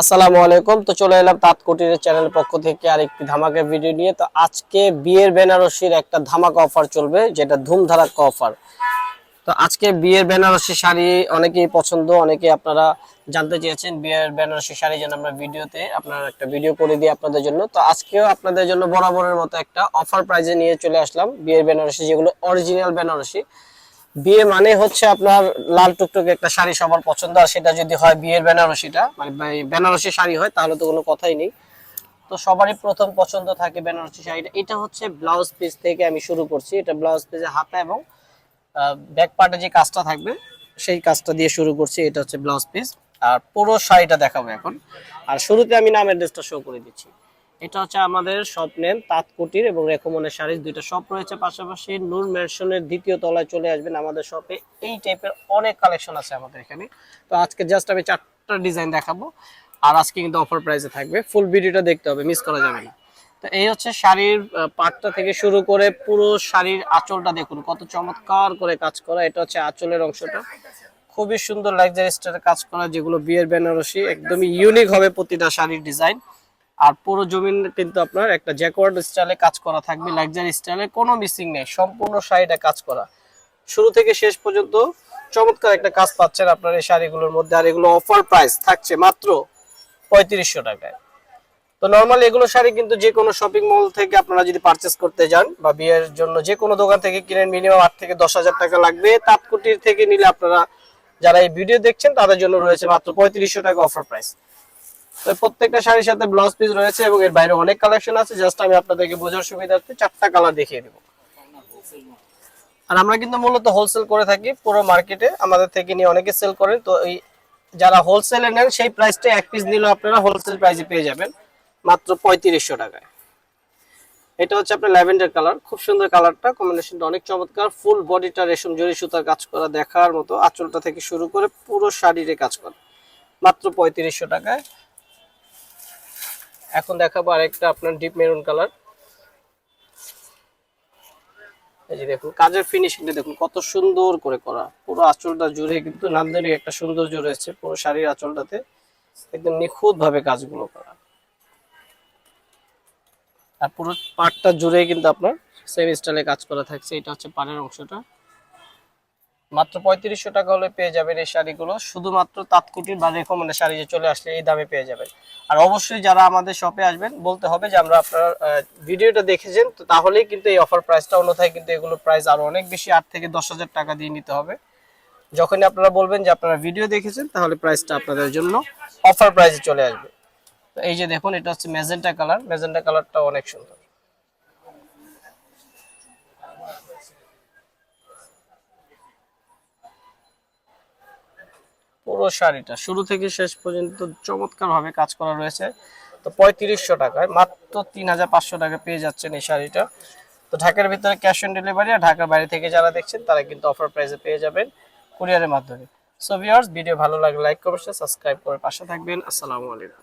আসসালামু আলাইকুম। তো চলে এলাম তাঁত কুটিরের চ্যানেলের পক্ষ থেকে আরেকটি ধামাকা ভিডিও নিয়ে। তো আজকে বিয়ের বেনারসির একটা ধামাকা অফার চলবে, যেটা ধুমধারাক্কা অফার। তো আজকে বিয়ের বেনারসি শাড়ি অনেকেই পছন্দ, অনেকেই আপনারা জানতে চেয়েছেন বিয়ের বেনারসি শাড়ি যেন আমরা ভিডিওতে আপনার একটা ভিডিও করে দিই আপনাদের জন্য। তো আজকেও আপনাদের জন্য বরাবরের মতো একটা অফার প্রাইজে নিয়ে চলে আসলাম বিয়ের বেনারসি, যেগুলো অরিজিনাল বেনারসি। বিয়ে মানে হচ্ছে আপনার লাল টুকটুকে একটা শাড়ি সবার পছন্দ, আর সেটা যদি হয় বিয়ের বেনারসিটা মানে বেনারসি শাড়ি হয়, তাহলে তো কোনো কথাই নেই। তো সবারই প্রথম পছন্দ থাকে বেনারসি শাড়িটা। এটা হচ্ছে ব্লাউজ পিস থেকে আমি শুরু করছি। এটা ব্লাউজ পিসে হাতা এবং ব্যাক পার্টে যে কাজটা থাকবে, সেই কাজটা দিয়ে শুরু করছি। এটা হচ্ছে ব্লাউজ পিস। আর পুরো শাড়িটা দেখাবো এখন। আর শুরুতে আমি নামের ড্রেসটা শো করে দিচ্ছি। এটা হচ্ছে আমাদের স্বপ্নের তাঁত কুটির এবং রেকমনের শাড়ি দুইটা শপ রয়েছে। পাশাপাশি নূর মেনশনের দ্বিতীয় তলায় চলে আসবেন আমাদের শপে এই টাইপের অনেক কালেকশন আছে আমাদের এখানে। তো আজকে জাস্ট আমি চারটা ডিজাইন দেখাবো। আর আজকে কিন্তু অফার প্রাইসে থাকবে। ফুল ভিডিওটা দেখতে হবে মিস করা যাবে না। তো এই হচ্ছে শাড়ির পাটটা থেকে শুরু করে পুরো শাড়ির আঁচলটা দেখুন, কত চমৎকার করে কাজ করা। এটা হচ্ছে আঁচলের অংশটা। খুবই সুন্দর লাক্সারি স্টাইলের কাজ করা, যেগুলো বিয়ের বেনারসি, একদমই ইউনিক হবে প্রতিটা শাড়ির ডিজাইন আর পুরো জমিন কিন্তু আপনার একটা জ্যাকওয়ার্ড স্টাইলে কাজ করা থাকবে লাক্সারি স্টাইলে কোনো মিসিং নেই, সম্পূর্ণ শাড়িটা কাজ করা। শুরু থেকে শেষ পর্যন্ত চমৎকার একটা কাজ পাচ্ছেন আপনার এই শাড়িগুলোর মধ্যে, আর এগুলো অফার প্রাইস থাকছে মাত্র পঁয়ত্রিশশো টাকায়। তো নর্মালি এগুলো শাড়ি কিন্তু যে কোনো শপিং মল থেকে আপনারা যদি পারচেস করতে যান বা বিয়ের জন্য যে কোনো দোকান থেকে কিনেন মিনিমাম আট থেকে দশ হাজার টাকা লাগবে। তাঁতকুটির থেকে নিলে আপনারা যারা এই ভিডিও দেখছেন, তাদের জন্য রয়েছে মাত্র পঁয়ত্রিশশো টাকা অফার প্রাইস তো প্রত্যেকটা শাড়ির সাথে ব্লাউজ পিস রয়েছে এবং এর বাইরে অনেক কালেকশন আছে। জাস্ট আমি আপনাদেরকে বোঝার সুবিধার্থে চারটা কালার দেখিয়ে দেবো। আর আমরা কিন্তু মূলত হোলসেল করে থাকি পুরো মার্কেটে আমাদের থেকে নিয়ে অনেকে সেল করেন। তো এই যারা হোলসেলে নেন, সেই প্রাইসটা এক পিস নিলেও আপনারা হোলসেল প্রাইসে পেয়ে যাবেন মাত্র পঁয়ত্রিশশো টাকায়। এটা হচ্ছে আপনার ল্যাভেন্ডার কালার খুব সুন্দর কালারটা কম্বিনেশনটা অনেক চমৎকার। ফুল বডিটা রেশম জরি সুতার কাজ করা দেখার মতো। আঁচলটা থেকে শুরু করে পুরো শাড়িরে কাজ করা। মাত্র পঁয়ত্রিশশো টাকায়। এখন দেখাবো আরেকটা আপনার ডিপ মেরুন কালার এই যে দেখুন, কাজের ফিনিশিংটা দেখুন, কত সুন্দর করে করা। পুরো আঁচলটা জুড়ে কিন্তু নান্দনিক একটা সৌন্দর্য রয়েছে পুরো শাড়ির আঁচলটাতে। একদম নিখুঁত ভাবে কাজগুলো করা। আর পুরো পাটটা জুড়ে কিন্তু আপনার সেম স্টাইলে কাজ করা থাকছে, এটা হচ্ছে পাড়ের অংশটা। মাত্র পঁয়ত্রিশশো টাকা হলে পেয়ে যাবেন এই শাড়িগুলো। শুধুমাত্র তাঁতকুটির বা রেকমেন্ডের শাড়ি যে চলে আসলে এই দামে পেয়ে যাবেন। আর অবশ্যই যারা আমাদের শপে আসবেন, বলতে হবে যে আমরা আপনার ভিডিওটা দেখেছেন, তো তাহলেই কিন্তু এই অফার প্রাইসটা অন্যথায় কিন্তু এগুলো প্রাইস আরও অনেক বেশি আট থেকে দশ হাজার টাকা দিয়ে নিতে হবে। যখনই আপনারা বলবেন যে আপনারা ভিডিও দেখেছেন, তাহলে প্রাইসটা আপনাদের জন্য অফার প্রাইসে চলে আসবে। তো এই যে দেখুন, এটা হচ্ছে ম্যাজেন্টা কালার ম্যাজেন্টা কালারটা অনেক সুন্দর। পুরো শাড়িটা। শুরু থেকে শেষ পর্যন্ত চমৎকার ভাবে কাজ করা রয়েছে। তো পঁয়ত্রিশশো টাকায়, মাত্র তিন হাজার পাঁচশো টাকা পেয়ে যাচ্ছেন এই শাড়িটা। তো ঢাকার ভিতরে ক্যাশ অন ডেলিভারি আর ঢাকার বাইরে থেকে যারা দেখছেন, তারা কিন্তু অফার প্রাইসে পেয়ে যাবেন কুরিয়ারের মাধ্যমে। সো ভিউয়ার্স ভিডিও ভালো লাগলে লাইক করবেন সাবস্ক্রাইব করে পাশে থাকবেন। আসসালামু আলাইকুম।